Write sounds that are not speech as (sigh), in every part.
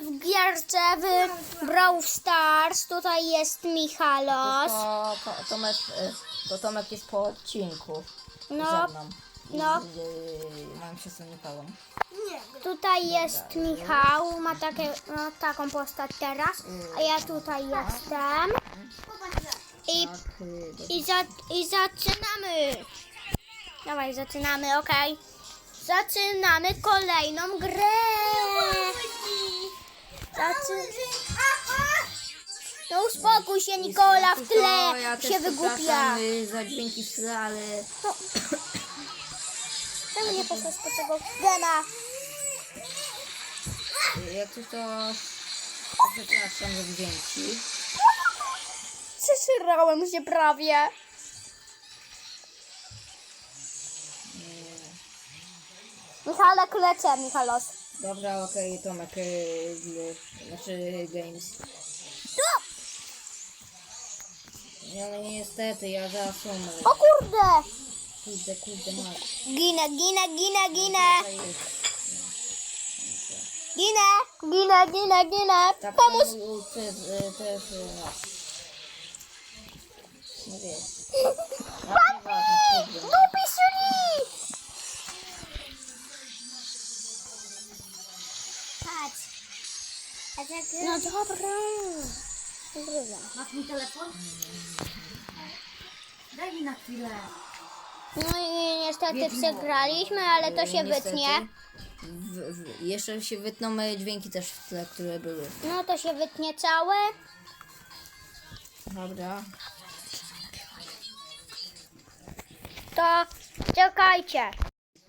gramy w gierce w Brawl Stars. Tutaj jest Michalos. To, to, Tomek, y, to Tomek jest po odcinku No, ze mną. no. Z, y, moją siostrą Nikolą. tutaj jest Michał. Ma takie, no, taką postać teraz. A ja tutaj jestem. I, Tak, y, i, za, i zaczynamy. Dawaj, zaczynamy, okej. Zaczynamy kolejną grę. Zaczy... No uspokój się Nikola w To tle, ja się wygłupia. y, za dźwięki w tle, ale No. Czemu nie poszłaś po tego gena? jak coś to przepraszam za dźwięki. Przesyrałem się prawie. Michalek lecę, Michalos. Dobra, okej, Tomek, y, y, znaczy Games. No! Nie, no niestety, ja zaraz umrę. O kurde! Kurde, kurde, masz. Ginę, ginę, ginę, ginę. Jest- Ginę, ginę, ginę, ginę. Tak, Pomóż! y, też, y, też, y, no. Nie wiem. Papi! Dupi szli! No dobra. Dobra. Masz mój telefon? Daj mi na chwilę. No i niestety przegraliśmy, ale to się Niestety. wytnie. W, w, jeszcze się wytną moje dźwięki też w tle, które były. No to się wytnie całe. Dobra. To czekajcie.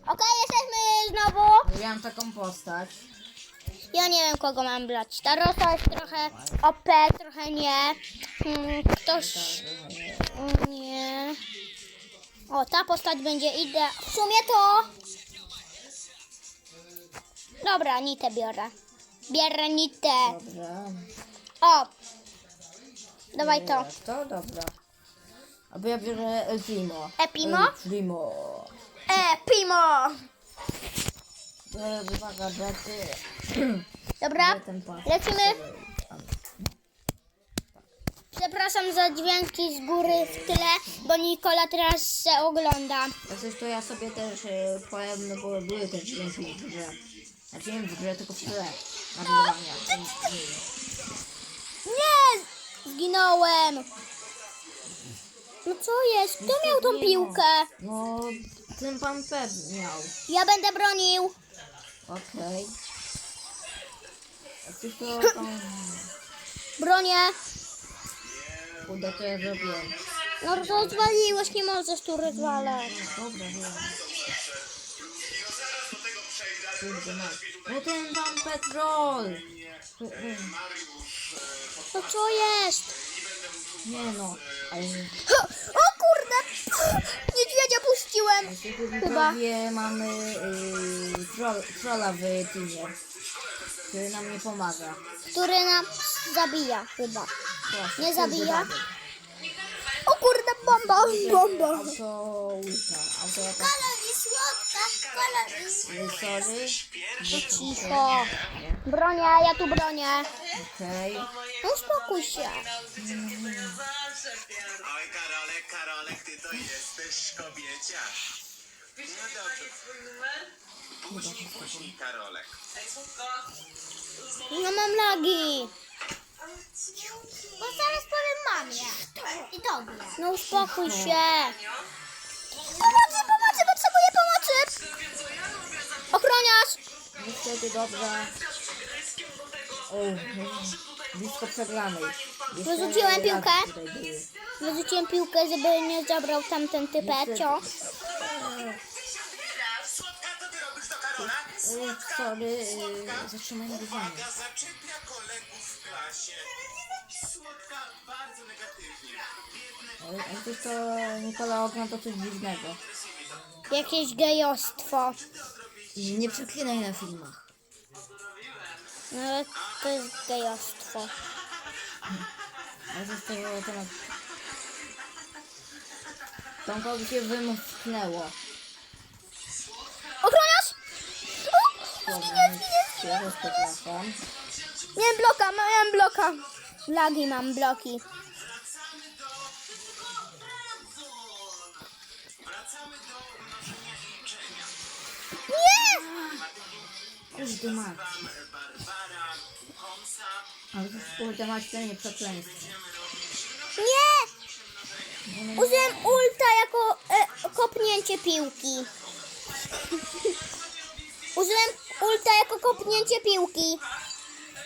Okej, jesteśmy znowu. Miałam taką postać. Ja nie wiem kogo mam brać. Ta rosa jest trochę OP, trochę nie. Mm, Ktoś... Nie. O, ta postać będzie ide. W sumie to... Dobra, nitę biorę. Bierę nitę. Dobra. O! Dawaj to. Biorę To dobra. Albo ja biorę. Epimo? El Primo. E, Pimo! (clears throat) Dobra, ten pas. lecimy. Przepraszam za dźwięki z góry w tle, bo Nikola teraz se ogląda. Jak coś to ja sobie też e, powiem, no bo były te dźwięki w grze. Znaczy nie w grze, tylko w tle. Nagrywania. Nie! Zginąłem! No co jest? Kto miał tą piłkę? No, ten pan Pep miał. Ja będę bronił. Okej. Jak coś to tam... Bronię. Kurde, to ja zrobiłem. No rozwaliłeś, nie możesz tu rozwalać. Dobra, wiem. Kurde, no. No ten pan Petrol! No co jest? Nie no, ale... O kurde! Puściłem. Chyba. Prawie mamy yy, troll, trolla w teamie, który nam nie pomaga. Który nam zabija chyba. Właśnie, Nie zabija? O kurde, bomba, bomba. Auto jakaś... Kolor jest słodka. Kolor jest... Sorry. Cicho. Bronię, ja tu bronię. Okej. No uspokój się. Oj, Karolek, Karolek, ty to jesteś kobieciarz. No dobrze. Buźni, buźni, Karolek. No mam lagi. Bo zaraz powiem mamie. I tobie. No uspokój się. Pomocy, pomocy, potrzebuję pomocy. Ochroniarz. Niestety dobra. O, blisko przegranej. Jeszcze Wyrzuciłem raz piłkę. tutaj były. Wyrzuciłem piłkę, żeby nie zabrał tamten typecio. Yy, sorry, yy, zatrzymaj nagrywanie. Uwaga, zaczepia kolegów w klasie. Słodka, bardzo negatywnie. Biedny Ale jak coś to Nikola ogląda coś dziwnego. Jakieś gejostwo. Nie przeklinaj na filmach. No ale to jest gejostwo. Ale to temat... Tomkowi się wymknęło. Przepraszam. Miałem bloka, miałem bloka. Lagi mam, bloki. Kurde mać. Ale to kurde mać to nie przekleństwo. Nie! Użyłem ulta jako e, kopnięcie piłki. (laughs) Użyłem ulta jako kopnięcie piłki.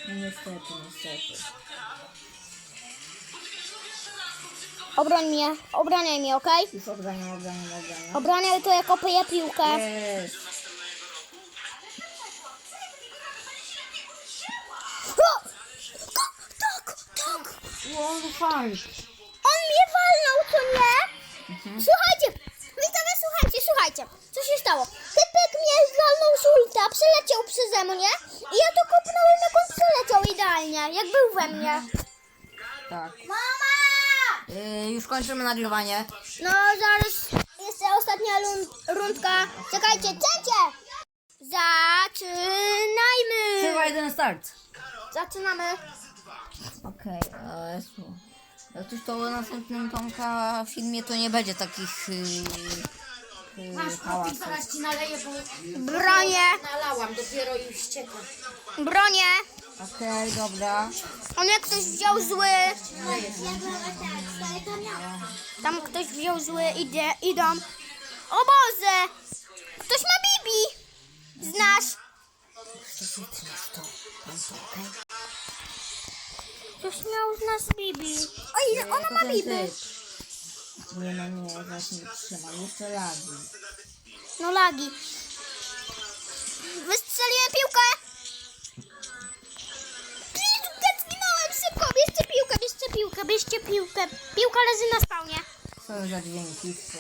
No niestety, niestety. Obroń mnie, obraniaj mnie, okej? Już obraniam, obraniam, obraniam. Obraniaj to ja kopię piłkę. Jest. O! Ko- Tak, tak. Wow, fajnie. On mnie walnął, co nie? Słuchajcie, widzowie, słuchajcie, słuchajcie. Co się stało? Typek mnie walnął z ulta, przeleciał przeze mnie i ja to kopnąłem, jak on przeleciał idealnie, jak był we mnie. Tak. Mama! Yy, już kończymy nagrywanie. No, zaraz jeszcze ostatnia rundka. Czekajcie, cięcie! Zaczynajmy! 3, 2, 1, start. Zaczynamy. Okej, okay, jak coś to w następnym Tomka filmie to nie będzie takich yy, Masz kopi, hałasów. zaraz ci naleję, bo Bronię, nalałam, dopiero już ścieka. bronię. Okej, dobra. On jak ktoś wziął zły, tam ktoś wziął zły, idzie, idą. O Boże! Ktoś ma Bibi! Znasz? Ktoś miał z nas Bibi. Oj, ona ma Bibi. Nie no nie, zaraz nie trzymam. Jeszcze lagi. No lagi. Wystrzeliłem piłkę. Piłkę zginąłem szybko. Bierzcie piłkę, bierzcie piłkę, bierzcie piłkę. Piłka leży na spawnie. Co za dźwięki? Co?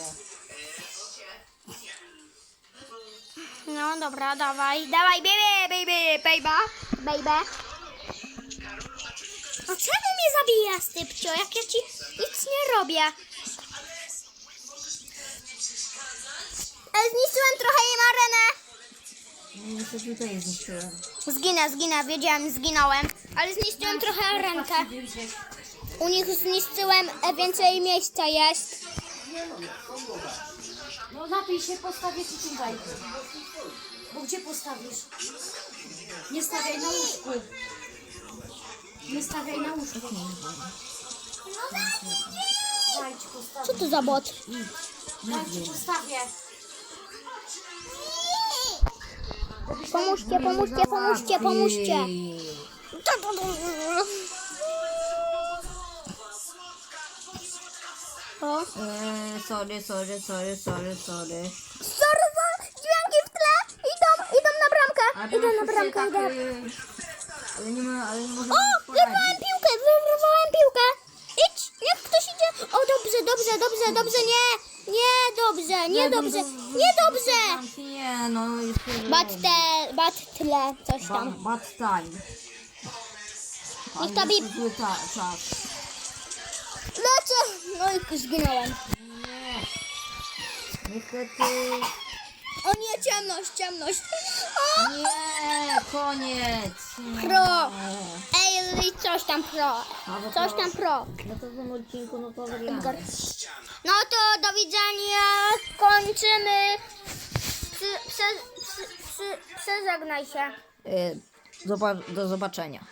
No dobra, dawaj, dawaj, baby, baby, baby, baby. No czemu mnie zabijasz, typcio, jak ja ci nic nie robię? Ale zniszczyłem trochę jej arenę. Niestety tutaj zniszczyłem. Zginę, zginę, wiedziałem, zginąłem. Ale zniszczyłem trochę arenkę. U nich zniszczyłem, e, więcej miejsca jest. No napij się, postawię ci tutaj. Bo gdzie postawisz? Nie stawiaj na łóżku. Nie stawiaj na łóżku. Daj ci Co postawię. to za bot? Daj ci postawię. Pomóżcie, pomóżcie, pomóżcie, pomóżcie. O. Eee, sorry, sorry, sorry, sorry, sorry. Sorry, sorry, dźwięki w tle. Idą, idą na bramkę. Idą na bramkę, tak, idą. e, Ale nie ma, ale O, wyrwałem piłkę, wyrwałem piłkę. Idź, niech ktoś idzie. O, dobrze, dobrze, dobrze, dobrze, nie. Nie, dobrze, nie dobrze, nie dobrze. Nie, no już Batte, battle, coś Bad, tam. bad time. Niech ta bib... Zły ta, czas. Lecę. No i zginąłem. Nie. Niestety. O nie, ciemność, ciemność. O, Nie, koniec. Nie. Pro. ej, coś tam pro. Coś tam pro. No to w tym odcinku, no to. No do widzenia. Kończymy. Przy, prze, przy, przy, przeżegnaj się. Do zobaczenia.